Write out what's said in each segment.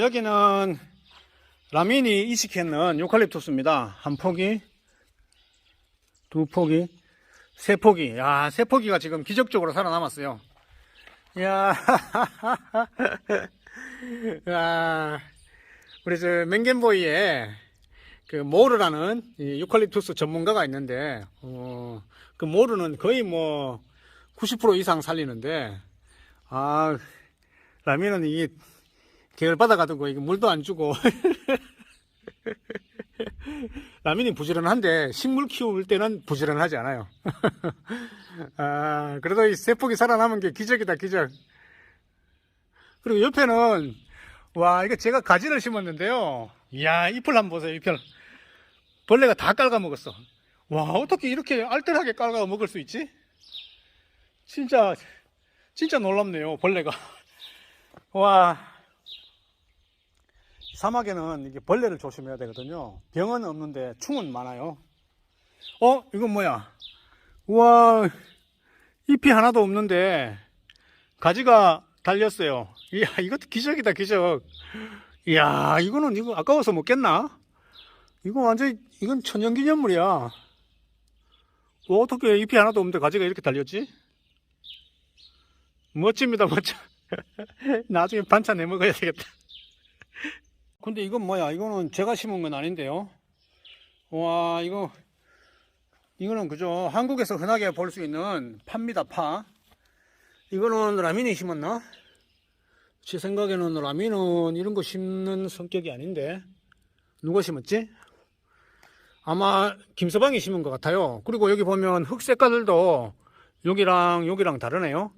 여기는 라민이 이식했는 유칼립투스입니다. 한 포기, 두 포기, 세 포기. 야, 세 포기가 지금 기적적으로 살아남았어요. 야, 야, 우리 저 맹겐보이에 그 모르라는 이 유칼립투스 전문가가 있는데, 어, 그 모르는 거의 뭐 90% 이상 살리는데, 아, 라민은 이게 계열 받아가지고 이게 물도 안 주고 라민이 부지런한데 식물 키울 때는 부지런하지 않아요. 아 그래도 이 세폭이 살아남은 게 기적이다 기적. 그리고 옆에는 와 이거 제가 가지를 심었는데요. 이야 잎을 한번 보세요 잎을. 벌레가 다 깔아 먹었어. 와 어떻게 이렇게 알뜰하게 깔아 먹을 수 있지? 진짜 진짜 놀랍네요 벌레가. 와 사막에는 이게 벌레를 조심해야 되거든요. 병은 없는데 충은 많아요. 어, 이건 뭐야? 우와, 잎이 하나도 없는데 가지가 달렸어요. 이야, 이것도 기적이다, 기적. 이야, 이거는 이거 아까워서 먹겠나? 이거 완전 이건 천연기념물이야. 어, 어떻게 잎이 하나도 없는데 가지가 이렇게 달렸지? 멋집니다, 멋져. 나중에 반찬 내 먹어야 되겠다. 근데 이건 뭐야? 이거는 제가 심은 건 아닌데요. 와, 이거, 이거는 그죠. 한국에서 흔하게 볼 수 있는 파입니다, 파. 이거는 라민이 심었나? 제 생각에는 라민은 이런 거 심는 성격이 아닌데. 누가 심었지? 아마 김서방이 심은 것 같아요. 그리고 여기 보면 흙 색깔들도 여기랑 여기랑 다르네요.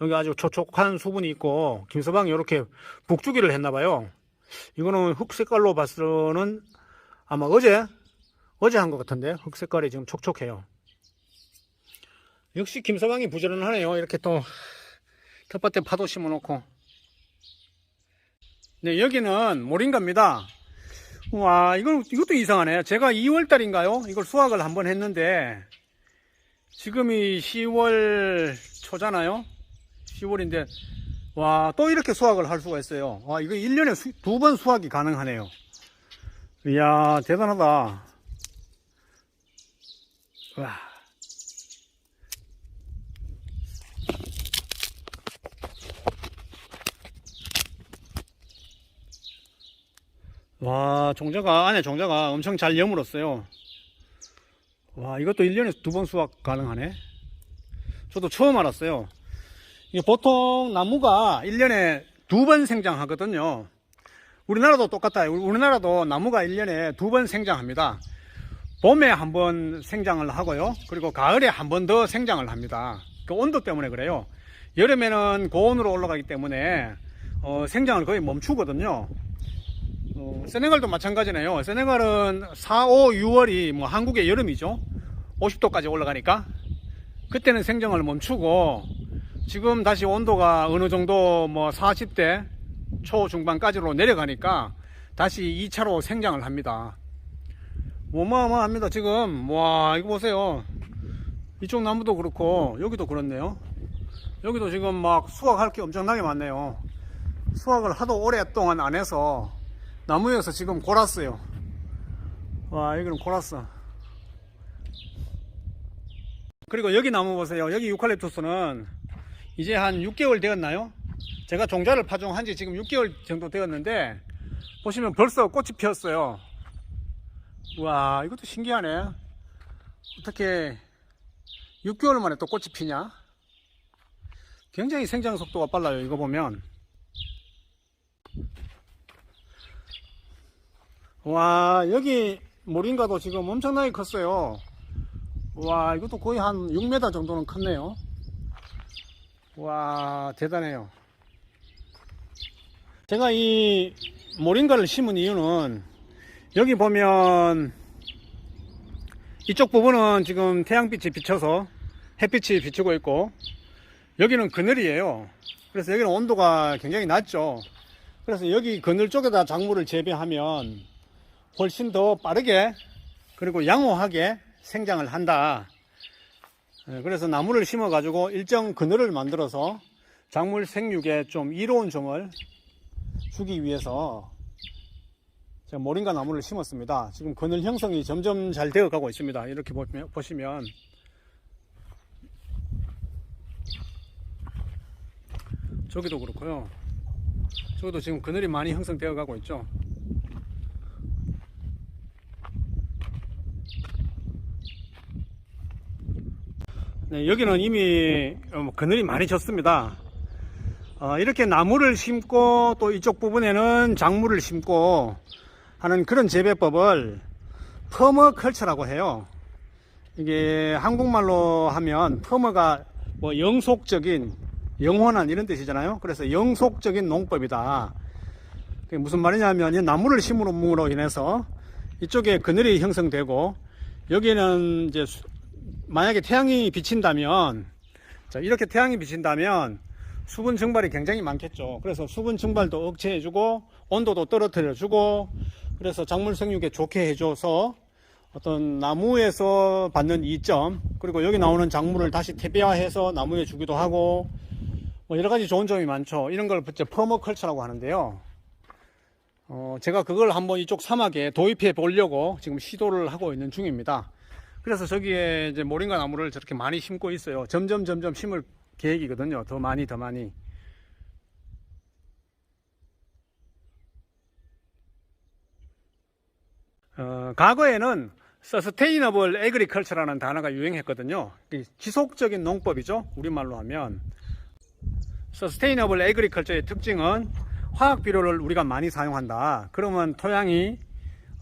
여기 아주 촉촉한 수분이 있고, 김서방이 이렇게 북주기를 했나봐요. 이거는 흙 색깔로 봐서는 아마 어제 어제 한 것 같은데 흙 색깔이 지금 촉촉해요. 역시 김서방이 부지런하네요. 이렇게 또 텃밭에 파도 심어놓고. 네 여기는 모링가입니다. 와 이건 이것도 이상하네. 제가 2월 달인가요? 이걸 수확을 한번 했는데 지금이 10월 초잖아요. 10월인데 와, 또 이렇게 수확을 할 수가 있어요. 와, 이거 1년에 두 번 수확이 가능하네요. 이야, 대단하다. 와. 와, 종자가, 안에 종자가 엄청 잘 여물었어요. 와, 이것도 1년에 두 번 수확 가능하네. 저도 처음 알았어요. 보통 나무가 1년에 두 번 생장하거든요. 우리나라도 똑같아요. 우리나라도 나무가 1년에 두 번 생장합니다. 봄에 한 번 생장을 하고요. 그리고 가을에 한 번 더 생장을 합니다. 그 온도 때문에 그래요. 여름에는 고온으로 올라가기 때문에 어, 생장을 거의 멈추거든요. 어, 세네갈도 마찬가지네요. 세네갈은 4, 5, 6월이 뭐 한국의 여름이죠. 50도까지 올라가니까 그때는 생장을 멈추고 지금 다시 온도가 어느 정도 뭐 40대 초중반까지로 내려가니까 다시 2차로 생장을 합니다. 어마어마합니다. 지금 와 이거 보세요. 이쪽 나무도 그렇고 여기도 그렇네요. 여기도 지금 막 수확할 게 엄청나게 많네요. 수확을 하도 오랫동안 안 해서 나무에서 지금 골았어요. 와 여기는 골았어. 그리고 여기 나무 보세요. 여기 유칼립투스는 이제 한 6개월 되었나요? 제가 종자를 파종한 지 지금 6개월 정도 되었는데 보시면 벌써 꽃이 피었어요. 와 이것도 신기하네. 어떻게 6개월 만에 또 꽃이 피냐? 굉장히 생장 속도가 빨라요. 이거 보면 와 여기 모링가도 지금 엄청나게 컸어요. 와 이것도 거의 한 6m 정도는 컸네요. 와 대단해요. 제가 이 모링가를 심은 이유는 여기 보면 이쪽 부분은 지금 태양빛이 비쳐서 햇빛이 비추고 있고 여기는 그늘이에요. 그래서 여기는 온도가 굉장히 낮죠. 그래서 여기 그늘 쪽에다 작물을 재배하면 훨씬 더 빠르게 그리고 양호하게 생장을 한다. 예, 그래서 나무를 심어 가지고 일정 그늘을 만들어서 작물 생육에 좀 이로운 점을 주기 위해서 제가 모링가 나무를 심었습니다. 지금 그늘 형성이 점점 잘 되어 가고 있습니다. 이렇게 보시면, 보시면 저기도 그렇고요. 저기도 지금 그늘이 많이 형성되어 가고 있죠. 네, 여기는 이미 어, 그늘이 많이 졌습니다. 어, 이렇게 나무를 심고 또 이쪽 부분에는 작물을 심고 하는 그런 재배법을 퍼머컬처라고 해요. 이게 한국말로 하면 퍼머가 뭐 영속적인 영원한 이런 뜻이잖아요. 그래서 영속적인 농법이다. 그게 무슨 말이냐면 이 나무를 심음으로 인해서 이쪽에 그늘이 형성되고 여기는 이제 수- 만약에 태양이 비친다면 자, 이렇게 태양이 비친다면 수분 증발이 굉장히 많겠죠. 그래서 수분 증발도 억제해주고 온도도 떨어뜨려주고 그래서 작물 생육에 좋게 해줘서 어떤 나무에서 받는 이점 그리고 여기 나오는 작물을 다시 퇴비화해서 나무에 주기도 하고 뭐 여러 가지 좋은 점이 많죠. 이런 걸 퍼머컬처라고 하는데요. 어, 제가 그걸 한번 이쪽 사막에 도입해 보려고 지금 시도를 하고 있는 중입니다. 그래서 저기에 이제 모링가 나무를 저렇게 많이 심고 있어요. 점점 점점 심을 계획이거든요. 더 많이 더 많이. 어, 과거에는 서스테이너블 에그리컬처라는 단어가 유행했거든요. 이 지속적인 농법이죠. 우리말로 하면 서스테이너블 에그리컬처의 특징은 화학 비료를 우리가 많이 사용한다. 그러면 토양이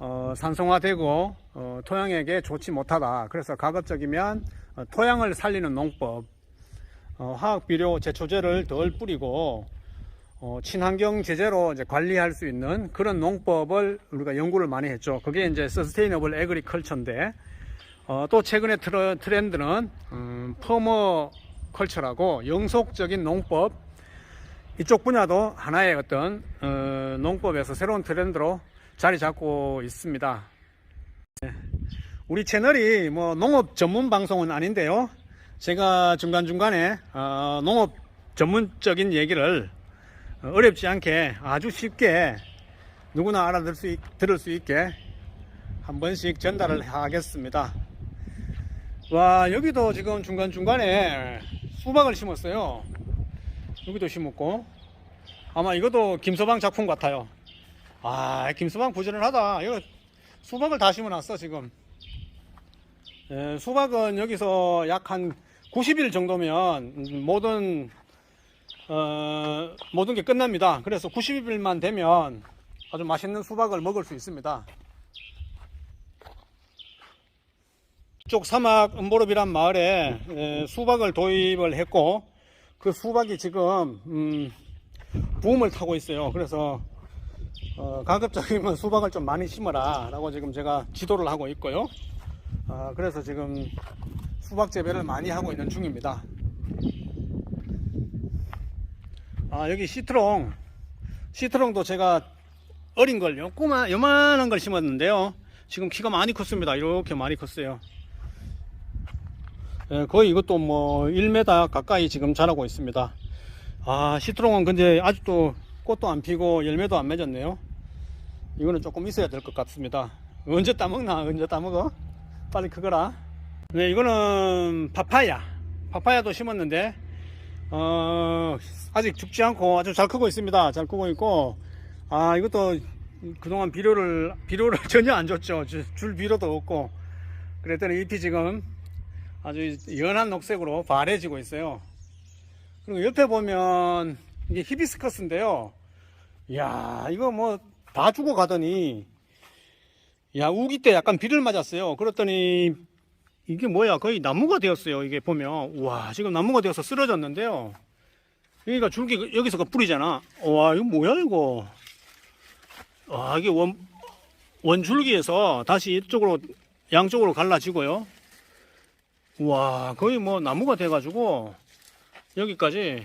어, 산성화되고 어, 토양에게 좋지 못하다. 그래서 가급적이면 어, 토양을 살리는 농법, 어, 화학 비료 제초제를 덜 뿌리고 어, 친환경 제재로 이제 관리할 수 있는 그런 농법을 우리가 연구를 많이 했죠. 그게 이제 서스테이너블 에그리컬처인데 어, 또 최근의 트러- 트렌드는 음, 퍼머 컬처라고 영속적인 농법 이쪽 분야도 하나의 어떤 어, 농법에서 새로운 트렌드로 자리 잡고 있습니다. 네. 우리 채널이 뭐 농업 전문 방송은 아닌데요. 제가 중간중간에 어, 농업 전문적인 얘기를 어, 어렵지 않게 아주 쉽게 누구나 알아들 수, 있, 들을 수 있게 한 번씩 전달을 하겠습니다. 와, 여기도 지금 중간중간에 수박을 심었어요. 여기도 심었고. 아마 이것도 김서방 작품 같아요. 아, 김서방 부지런하다. 이거 수박을 다 심어놨어, 지금. 예, 수박은 여기서 약 한 90일 정도면 음, 모든 어, 모든 게 끝납니다. 그래서 90일만 되면 아주 맛있는 수박을 먹을 수 있습니다. 이쪽 사막 은보릅이란 마을에 에, 수박을 도입을 했고 그 수박이 지금 음, 부음을 타고 있어요. 그래서 어, 가급적이면 수박을 좀 많이 심어라 라고 지금 제가 지도를 하고 있고요. 아, 그래서 지금 수박 재배를 많이 하고 있는 중입니다. 아, 여기 시트롱. 시트롱도 제가 어린 걸, 요꼬만, 요만한 걸 심었는데요. 지금 키가 많이 컸습니다. 이렇게 많이 컸어요. 예, 거의 이것도 뭐 1m 가까이 지금 자라고 있습니다. 아, 시트롱은 근데 아직도 꽃도 안 피고 열매도 안 맺었네요. 이거는 조금 있어야 될 것 같습니다. 언제 따먹나? 언제 따먹어? 빨리 크거라. 네, 이거는 파파야. 파파야도 심었는데, 어, 아직 죽지 않고 아주 잘 크고 있습니다. 잘 크고 있고, 아, 이것도 그동안 비료를, 비료를 전혀 안 줬죠. 줄- 줄 비료도 없고, 그랬더니 잎이 지금 아주 연한 녹색으로 바래지고 있어요. 그리고 옆에 보면 이게 히비스커스인데요. 이야, 이거 뭐다 죽어 가더니, 야, 우기 때 약간 비를 맞았어요. 그랬더니 이게 뭐야? 거의 나무가 되었어요. 이게 보면. 와, 지금 나무가 되어서 쓰러졌는데요. 여기가 줄기, 여기서 그 뿌리잖아. 와, 이거 뭐야, 이거. 와, 이게 원, 원줄기에서 다시 이쪽으로, 양쪽으로 갈라지고요. 와, 거의 뭐 나무가 돼가지고, 여기까지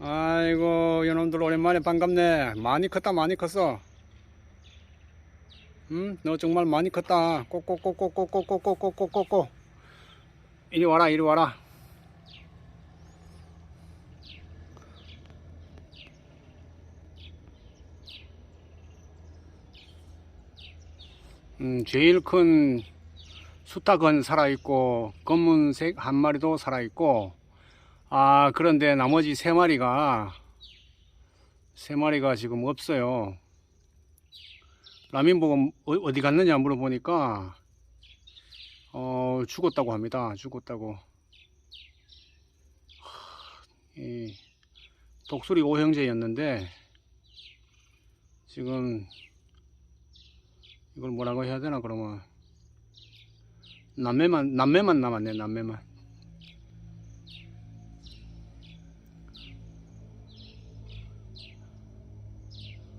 아이고 이놈들 오랜만에 반갑네. 많이 컸다 많이 컸어. 응? 너 정말 많이 컸다. 꼬꼬꼬꼬꼬꼬꼬꼬꼬꼬꼬꼬. 이리 와라 이리 와라. 음, 제일 큰 수탉은 살아있고 검은색 한 마리도 살아있고 아 그런데 나머지 세 마리가 세 마리가 지금 없어요. 라민 보고 어- 어디 갔느냐 물어보니까 어 죽었다고 합니다. 죽었다고. 하, 이 독수리 오형제였는데 지금 이걸 뭐라고 해야 되나 그러면 남매만 남매만 남았네 남매만.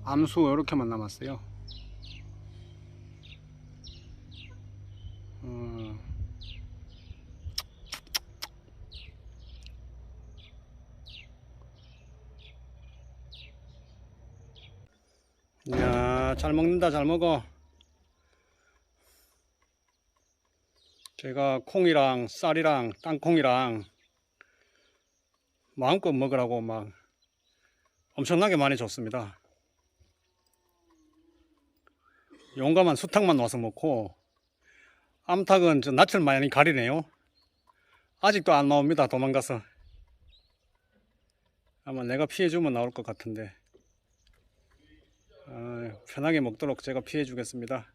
암수 이렇게만 남았어요. 어, 야, 잘 먹는다, 잘 먹어. 제가 콩이랑 쌀이랑 땅콩이랑 마음껏 먹으라고 막 엄청나게 많이 줬습니다. 용감한 수탉만 와서 먹고 암탉은 저 낯을 많이 가리네요. 아직도 안 나옵니다. 도망가서. 아마 내가 피해주면 나올 것 같은데. 아, 편하게 먹도록 제가 피해 주겠습니다.